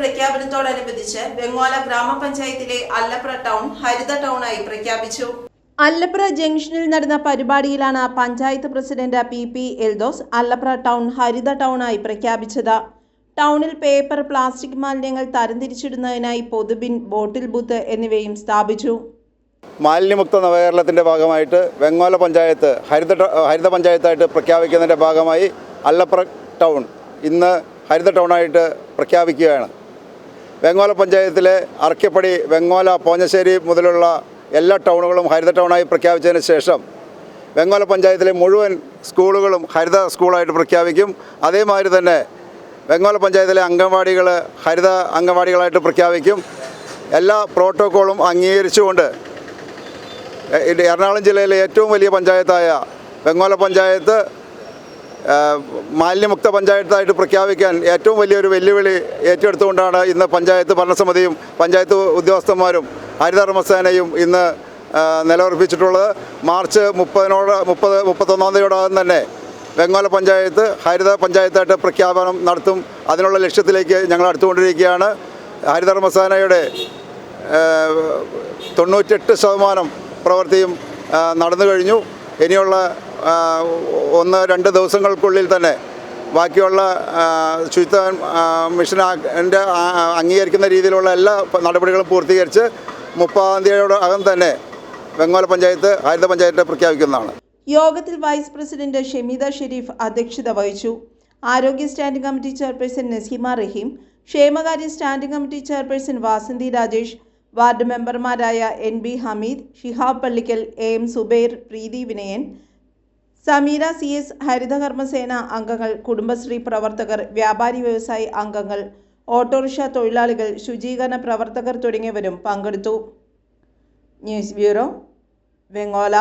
പ്രഖ്യാപനത്തോടനുബന്ധിച്ച് ബംഗോല ഗ്രാമപഞ്ചായത്തിലെ അല്ലപ്ര ടൗൺ ഹരിത ടൗണായി പ്രഖ്യാപിച്ചു. അല്ലപ്ര ജംഗ്ഷനിൽ നടന്ന പരിപാടിയിലാണ് panchayat president P P Eldhose Allapra town ഹരിത ടൗണായി പ്രഖ്യാപിച്ചത്. ടൗണിൽ പേപ്പർ പ്ലാസ്റ്റിക് മാലിന്യങ്ങൾ തരംതിരിച്ചിടുന്നതിനായി പൊതുബിൻ ബോട്ടിൽ ബൂത്ത് എന്നിവയും സ്ഥാപിച്ചു. മാലിന്യമുക്ത നവകേരളത്തിന്റെ ഭാഗമായിട്ട് വെങ്ങോല പഞ്ചായത്ത് ഹരിത ഹരിത പഞ്ചായത്തായിട്ട് പ്രഖ്യാപിക്കുന്നതിന്റെ ഭാഗമായി അല്ലപ്ര ടൗൺ ഇന്ന് ഹരിത ടൗണായിട്ട് പ്രഖ്യാപിക്കുകയാണ്. വെങ്ങോല പഞ്ചായത്തിലെ അറക്കപ്പടി വെങ്ങോല പോഞ്ഞശ്ശേരി മുതലുള്ള എല്ലാ ടൗണുകളും ഹരിത ടൗണായി പ്രഖ്യാപിച്ചതിന് ശേഷം വെങ്ങോല പഞ്ചായത്തിലെ മുഴുവൻ സ്കൂളുകളും ഹരിത സ്കൂളായിട്ട് പ്രഖ്യാപിക്കും. അതേമാതിരി തന്നെ വെങ്ങോല പഞ്ചായത്തിലെ അംഗൻവാടികൾ ഹരിത അംഗൻവാടികളായിട്ട് പ്രഖ്യാപിക്കും. എല്ലാ പ്രോട്ടോക്കോളും അംഗീകരിച്ചുകൊണ്ട് എറണാകുളം ജില്ലയിലെ ഏറ്റവും വലിയ പഞ്ചായത്തായ വെങ്ങോല പഞ്ചായത്ത് മാലിന്യമുക്ത പഞ്ചായത്തായിട്ട് പ്രഖ്യാപിക്കാൻ ഏറ്റവും വലിയൊരു വെല്ലുവിളി ഏറ്റെടുത്തുകൊണ്ടാണ് ഇന്ന് പഞ്ചായത്ത് ഭരണസമിതിയും പഞ്ചായത്ത് ഉദ്യോഗസ്ഥന്മാരും ഹരിതകർമ്മസേനയും ഇന്ന് നിലയുറപ്പിച്ചിട്ടുള്ളത്. മാർച്ച് മുപ്പതിനോട് മുപ്പത് മുപ്പത്തൊന്നാം തീയതിയോടകം തന്നെ വെങ്ങോല പഞ്ചായത്ത് ഹരിത പഞ്ചായത്തായിട്ട് പ്രഖ്യാപനം നടത്തും. അതിനുള്ള ലക്ഷ്യത്തിലേക്ക് ഞങ്ങൾ അടുത്തുകൊണ്ടിരിക്കുകയാണ്. ഹരിതകർമ്മസേനയുടെ തൊണ്ണൂറ്റെട്ട് ശതമാനം പ്രവൃത്തിയും നടന്നു കഴിഞ്ഞു ഇനിയുള്ള ഒന്ന് രണ്ട് ദിവസങ്ങൾക്കുള്ളിൽ തന്നെ ബാക്കിയുള്ള ശുചിത്വ മിഷൻ എന്റെ അംഗീകരിക്കുന്ന രീതിയിലുള്ള എല്ലാ നടപടികളും പൂർത്തീകരിച്ച് മുപ്പതാം തീയതിയോട് അകം തന്നെ വെങ്ങോല പഞ്ചായത്ത് ഹരിത പഞ്ചായത്ത് പ്രഖ്യാപിക്കുന്നതാണ്. യോഗത്തിൽ വൈസ് പ്രസിഡന്റ് ഷമീദ ഷെരീഫ് അധ്യക്ഷത വഹിച്ചു. ആരോഗ്യ standing committee chairperson Naseema Rahim ക്ഷേമകാര്യ standing committee chairperson Vasanthi Rajesh ward മെമ്പർമാരായ N B Hameed Shihab Pallikkal A M Subair Preethi Vinayan Sameera C S ഹരിതകർമ്മസേന അംഗങ്ങൾ കുടുംബശ്രീ പ്രവർത്തകർ വ്യാപാരി വ്യവസായി അംഗങ്ങൾ ഓട്ടോറിക്ഷ തൊഴിലാളികൾ ശുചീകരണ പ്രവർത്തകർ തുടങ്ങിയവരും പങ്കെടുത്തു. News bureau Vengola.